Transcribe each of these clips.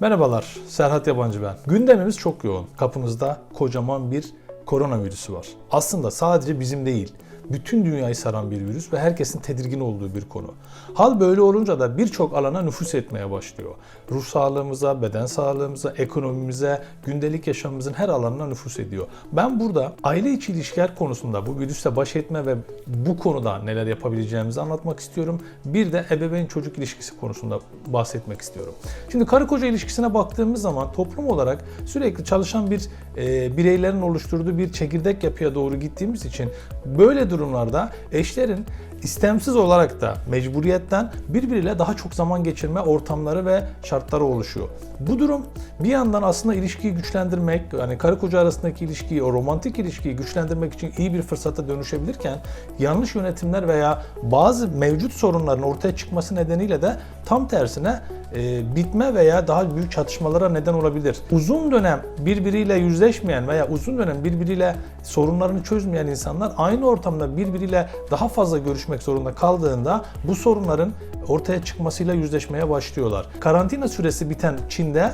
Merhabalar, Serhat Yabancı ben. Gündemimiz çok yoğun. Kapımızda kocaman bir koronavirüsü var. Aslında sadece bizim değil, bütün dünyayı saran bir virüs ve herkesin tedirgin olduğu bir konu. Hal böyle olunca da birçok alana nüfus etmeye başlıyor. Ruh sağlığımıza, beden sağlığımıza, ekonomimize, gündelik yaşamımızın her alanına nüfus ediyor. Ben burada aile içi ilişkiler konusunda bu virüsle baş etme ve bu konuda neler yapabileceğimizi anlatmak istiyorum. Bir de ebeveyn çocuk ilişkisi konusunda bahsetmek istiyorum. Şimdi karı koca ilişkisine baktığımız zaman toplum olarak sürekli çalışan bir e, bireylerin oluşturduğu bir çekirdek yapıya doğru gittiğimiz için böyle durumlarda eşlerin istemsiz olarak da mecburiyetten birbiriyle daha çok zaman geçirme ortamları ve şartları oluşuyor. Bu durum bir yandan aslında ilişkiyi güçlendirmek, yani karı koca arasındaki ilişkiyi, o romantik ilişkiyi güçlendirmek için iyi bir fırsata dönüşebilirken yanlış yönetimler veya bazı mevcut sorunların ortaya çıkması nedeniyle de tam tersine e, bitme veya daha büyük çatışmalara neden olabilir. Uzun dönem birbiriyle yüzleşmeyen veya uzun dönem birbiriyle sorunlarını çözmeyen insanlar aynı ortamda birbiriyle daha fazla görüşmek zorunda kaldığında bu sorunların ortaya çıkmasıyla yüzleşmeye başlıyorlar. Karantina süresi biten Çin'de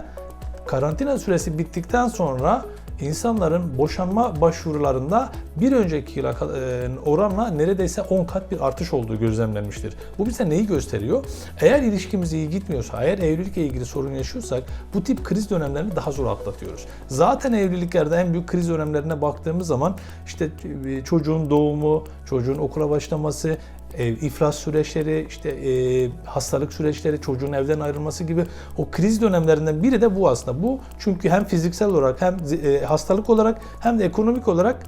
karantina süresi bittikten sonra insanların boşanma başvurularında bir önceki yıla e, oranla neredeyse 10 kat bir artış olduğu gözlemlenmiştir. Bu bize neyi gösteriyor? Eğer ilişkimiz iyi gitmiyorsa, eğer evlilikle ilgili sorun yaşıyorsak bu tip kriz dönemlerini daha zor atlatıyoruz. Zaten evliliklerde en büyük kriz dönemlerine baktığımız zaman işte e, çocuğun doğumu, çocuğun okula başlaması, e, süreçleri, işte e, hastalık süreçleri, çocuğun evden ayrılması gibi o kriz dönemlerinden biri de bu aslında. Bu çünkü hem fiziksel olarak hem e, hastalık olarak hem de ekonomik olarak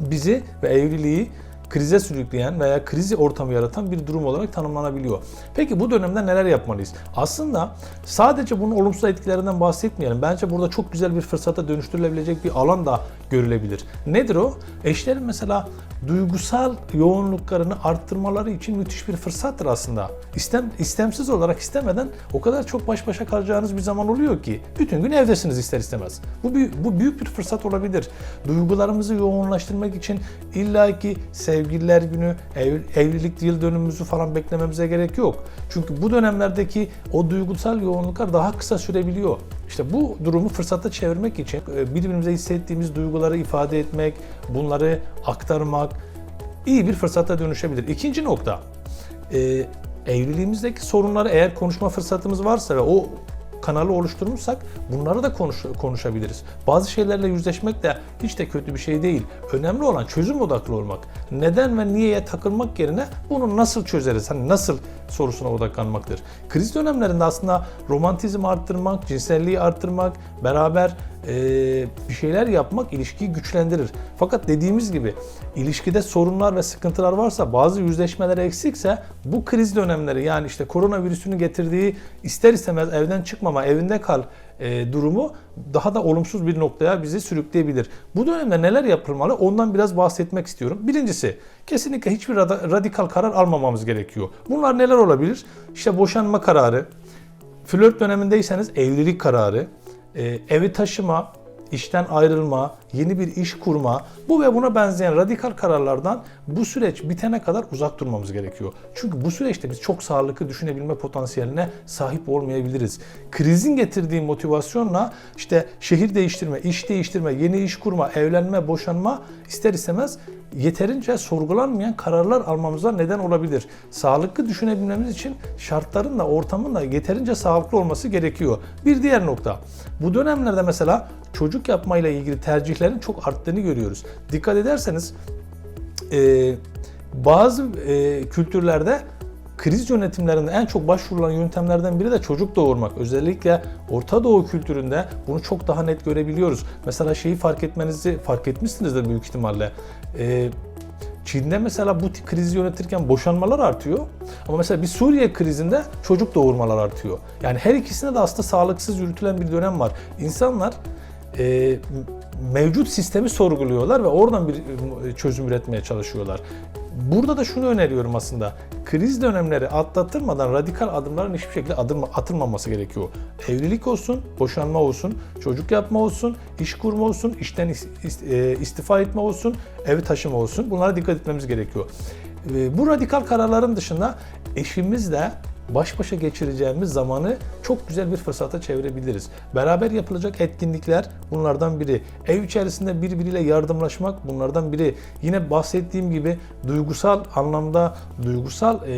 bizi ve evliliği krize sürükleyen veya krizi ortamı yaratan bir durum olarak tanımlanabiliyor. Peki bu dönemde neler yapmalıyız? Aslında sadece bunun olumsuz etkilerinden bahsetmeyelim. Bence burada çok güzel bir fırsata dönüştürülebilecek bir alan da görülebilir. Nedir o? Eşlerin mesela duygusal yoğunluklarını arttırmaları için müthiş bir fırsattır aslında. İstem, istemsiz olarak istemeden o kadar çok baş başa kalacağınız bir zaman oluyor ki bütün gün evdesiniz ister istemez. Bu, bu büyük bir fırsat olabilir. Duygularımızı yoğunlaştırmak için illaki sevgililer günü, ev, evlilik yıl dönümümüzü falan beklememize gerek yok. Çünkü bu dönemlerdeki o duygusal yoğunluklar daha kısa sürebiliyor. İşte bu durumu fırsata çevirmek için e, birbirimize hissettiğimiz duyguları ifade etmek, bunları aktarmak iyi bir fırsata dönüşebilir. İkinci nokta, e, evliliğimizdeki sorunları eğer konuşma fırsatımız varsa ve o kanalı oluşturmuşsak bunları da konuş, konuşabiliriz. Bazı şeylerle yüzleşmek de hiç de kötü bir şey değil. Önemli olan çözüm odaklı olmak. Neden ve niyeye takılmak yerine bunu nasıl çözeriz? Hani nasıl sorusuna odaklanmaktır. Kriz dönemlerinde aslında romantizm arttırmak, cinselliği arttırmak, beraber e, bir şeyler yapmak ilişkiyi güçlendirir. Fakat dediğimiz gibi ilişkide sorunlar ve sıkıntılar varsa bazı yüzleşmeler eksikse bu kriz dönemleri yani işte koronavirüsünün getirdiği ister istemez evden çıkmama, evinde kal e, durumu daha da olumsuz bir noktaya bizi sürükleyebilir. Bu dönemde neler yapılmalı ondan biraz bahsetmek istiyorum. Birincisi kesinlikle hiçbir radikal karar almamamız gerekiyor. Bunlar neler olabilir? İşte boşanma kararı, flört dönemindeyseniz evlilik kararı, e, evi taşıma, işten ayrılma, yeni bir iş kurma, bu ve buna benzeyen radikal kararlardan bu süreç bitene kadar uzak durmamız gerekiyor. Çünkü bu süreçte biz çok sağlıklı düşünebilme potansiyeline sahip olmayabiliriz. Krizin getirdiği motivasyonla işte şehir değiştirme, iş değiştirme, yeni iş kurma, evlenme, boşanma ister istemez yeterince sorgulanmayan kararlar almamıza neden olabilir. Sağlıklı düşünebilmemiz için şartların da ortamın da yeterince sağlıklı olması gerekiyor. Bir diğer nokta. Bu dönemlerde mesela çocuk yapmayla ilgili tercihlerin çok arttığını görüyoruz. Dikkat ederseniz e, bazı e, kültürlerde kriz yönetimlerinde en çok başvurulan yöntemlerden biri de çocuk doğurmak. Özellikle Orta Doğu kültüründe bunu çok daha net görebiliyoruz. Mesela şeyi fark etmenizi fark etmişsinizdir büyük ihtimalle. Ee, Çin'de mesela bu krizi yönetirken boşanmalar artıyor. Ama mesela bir Suriye krizinde çocuk doğurmalar artıyor. Yani her ikisinde de aslında sağlıksız yürütülen bir dönem var. İnsanlar e, mevcut sistemi sorguluyorlar ve oradan bir e, çözüm üretmeye çalışıyorlar. Burada da şunu öneriyorum aslında. Kriz dönemleri atlatılmadan radikal adımların hiçbir şekilde adım atılmaması gerekiyor. Evlilik olsun, boşanma olsun, çocuk yapma olsun, iş kurma olsun, işten e, istifa etme olsun, evi taşıma olsun. Bunlara dikkat etmemiz gerekiyor. Bu radikal kararların dışında eşimizle baş başa geçireceğimiz zamanı çok güzel bir fırsata çevirebiliriz. Beraber yapılacak etkinlikler bunlardan biri. Ev içerisinde birbiriyle yardımlaşmak bunlardan biri. Yine bahsettiğim gibi duygusal anlamda duygusal e,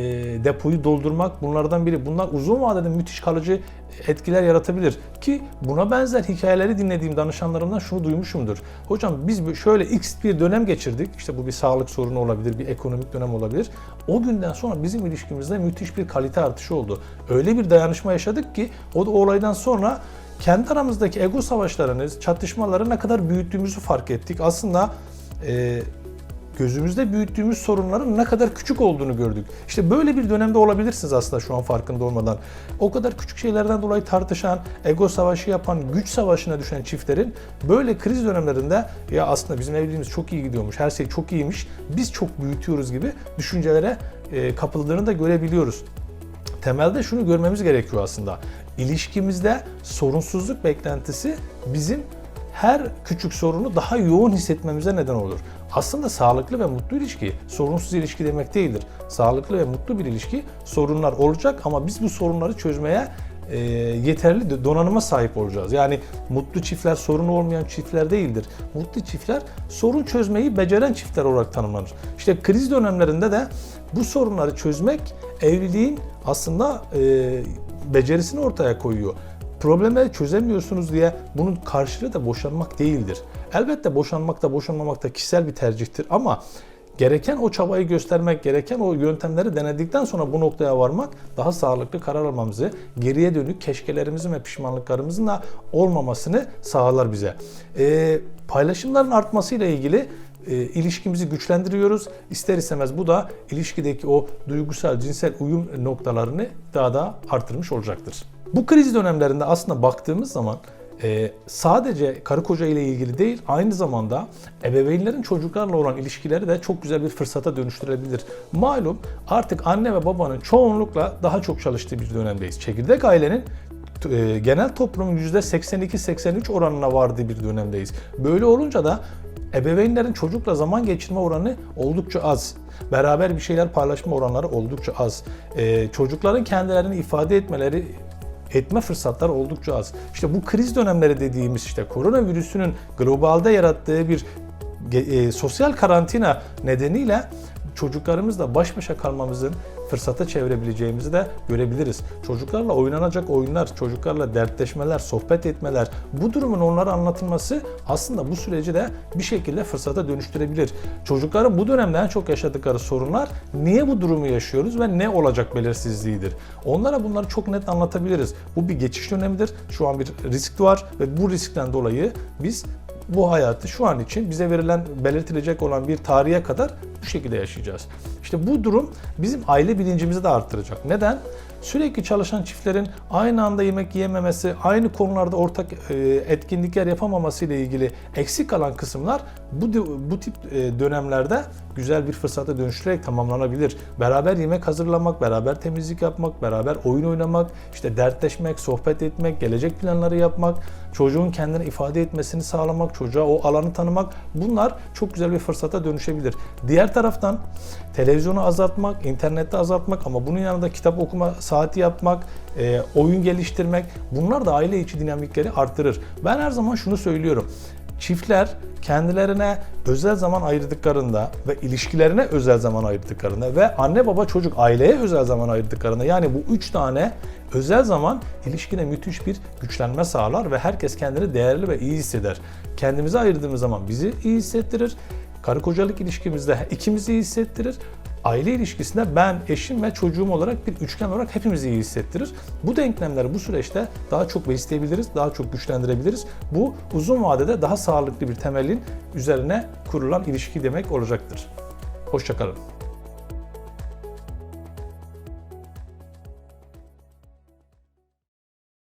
depoyu doldurmak bunlardan biri. Bunlar uzun vadede müthiş kalıcı etkiler yaratabilir. Ki buna benzer hikayeleri dinlediğim danışanlarımdan şunu duymuşumdur. Hocam biz şöyle x bir dönem geçirdik. İşte bu bir sağlık sorunu olabilir, bir ekonomik dönem olabilir. O günden sonra bizim ilişkimizde müthiş bir kalite artışı oldu. Öyle bir dayanışma yaşadık ki o da o olaydan sonra kendi aramızdaki ego savaşlarını, çatışmaları ne kadar büyüttüğümüzü fark ettik. Aslında e, gözümüzde büyüttüğümüz sorunların ne kadar küçük olduğunu gördük. İşte böyle bir dönemde olabilirsiniz aslında şu an farkında olmadan. O kadar küçük şeylerden dolayı tartışan, ego savaşı yapan, güç savaşına düşen çiftlerin böyle kriz dönemlerinde ya aslında bizim evliliğimiz çok iyi gidiyormuş, her şey çok iyiymiş, biz çok büyütüyoruz gibi düşüncelere e, kapıldığını da görebiliyoruz. Temelde şunu görmemiz gerekiyor aslında. İlişkimizde sorunsuzluk beklentisi bizim her küçük sorunu daha yoğun hissetmemize neden olur. Aslında sağlıklı ve mutlu ilişki sorunsuz ilişki demek değildir. Sağlıklı ve mutlu bir ilişki sorunlar olacak ama biz bu sorunları çözmeye e, yeterli donanıma sahip olacağız. Yani mutlu çiftler sorunu olmayan çiftler değildir. Mutlu çiftler sorun çözmeyi beceren çiftler olarak tanımlanır. İşte kriz dönemlerinde de bu sorunları çözmek evliliğin aslında e, becerisini ortaya koyuyor problemleri çözemiyorsunuz diye bunun karşılığı da boşanmak değildir. Elbette boşanmak da boşanmamak da kişisel bir tercihtir ama gereken o çabayı göstermek, gereken o yöntemleri denedikten sonra bu noktaya varmak daha sağlıklı karar almamızı, geriye dönük keşkelerimizin ve pişmanlıklarımızın da olmamasını sağlar bize. Ee, paylaşımların artmasıyla ilgili e, ilişkimizi güçlendiriyoruz. İster istemez bu da ilişkideki o duygusal, cinsel uyum noktalarını daha da artırmış olacaktır. Bu kriz dönemlerinde aslında baktığımız zaman e, sadece karı koca ile ilgili değil aynı zamanda ebeveynlerin çocuklarla olan ilişkileri de çok güzel bir fırsata dönüştürebilir. Malum artık anne ve babanın çoğunlukla daha çok çalıştığı bir dönemdeyiz. Çekirdek ailenin e, genel toplumun %82-83 oranına vardığı bir dönemdeyiz. Böyle olunca da ebeveynlerin çocukla zaman geçirme oranı oldukça az. Beraber bir şeyler paylaşma oranları oldukça az. Ee, çocukların kendilerini ifade etmeleri etme fırsatları oldukça az. İşte bu kriz dönemleri dediğimiz işte koronavirüsünün globalde yarattığı bir e, sosyal karantina nedeniyle çocuklarımızla baş başa kalmamızın fırsata çevirebileceğimizi de görebiliriz. Çocuklarla oynanacak oyunlar, çocuklarla dertleşmeler, sohbet etmeler, bu durumun onlara anlatılması aslında bu süreci de bir şekilde fırsata dönüştürebilir. Çocukların bu dönemde en çok yaşadıkları sorunlar niye bu durumu yaşıyoruz ve ne olacak belirsizliğidir. Onlara bunları çok net anlatabiliriz. Bu bir geçiş dönemidir. Şu an bir risk var ve bu riskten dolayı biz bu hayatı şu an için bize verilen belirtilecek olan bir tarihe kadar bu şekilde yaşayacağız. İşte bu durum bizim aile bilincimizi de arttıracak. Neden? Sürekli çalışan çiftlerin aynı anda yemek yiyememesi, aynı konularda ortak e, etkinlikler yapamaması ile ilgili eksik kalan kısımlar bu bu tip e, dönemlerde güzel bir fırsata dönüştürerek tamamlanabilir. Beraber yemek hazırlamak, beraber temizlik yapmak, beraber oyun oynamak, işte dertleşmek, sohbet etmek, gelecek planları yapmak, çocuğun kendini ifade etmesini sağlamak, çocuğa o alanı tanımak bunlar çok güzel bir fırsata dönüşebilir. Diğer taraftan televizyonu azaltmak, internette azaltmak ama bunun yanında kitap okuma saati yapmak, e, oyun geliştirmek bunlar da aile içi dinamikleri arttırır. Ben her zaman şunu söylüyorum. Çiftler kendilerine özel zaman ayırdıklarında ve ilişkilerine özel zaman ayırdıklarında ve anne baba çocuk aileye özel zaman ayırdıklarında yani bu üç tane özel zaman ilişkine müthiş bir güçlenme sağlar ve herkes kendini değerli ve iyi hisseder. Kendimize ayırdığımız zaman bizi iyi hissettirir. Karı kocalık ilişkimizde ikimizi iyi hissettirir aile ilişkisinde ben, eşim ve çocuğum olarak bir üçgen olarak hepimizi iyi hissettirir. Bu denklemleri bu süreçte daha çok besleyebiliriz, daha çok güçlendirebiliriz. Bu uzun vadede daha sağlıklı bir temelin üzerine kurulan ilişki demek olacaktır. Hoşçakalın.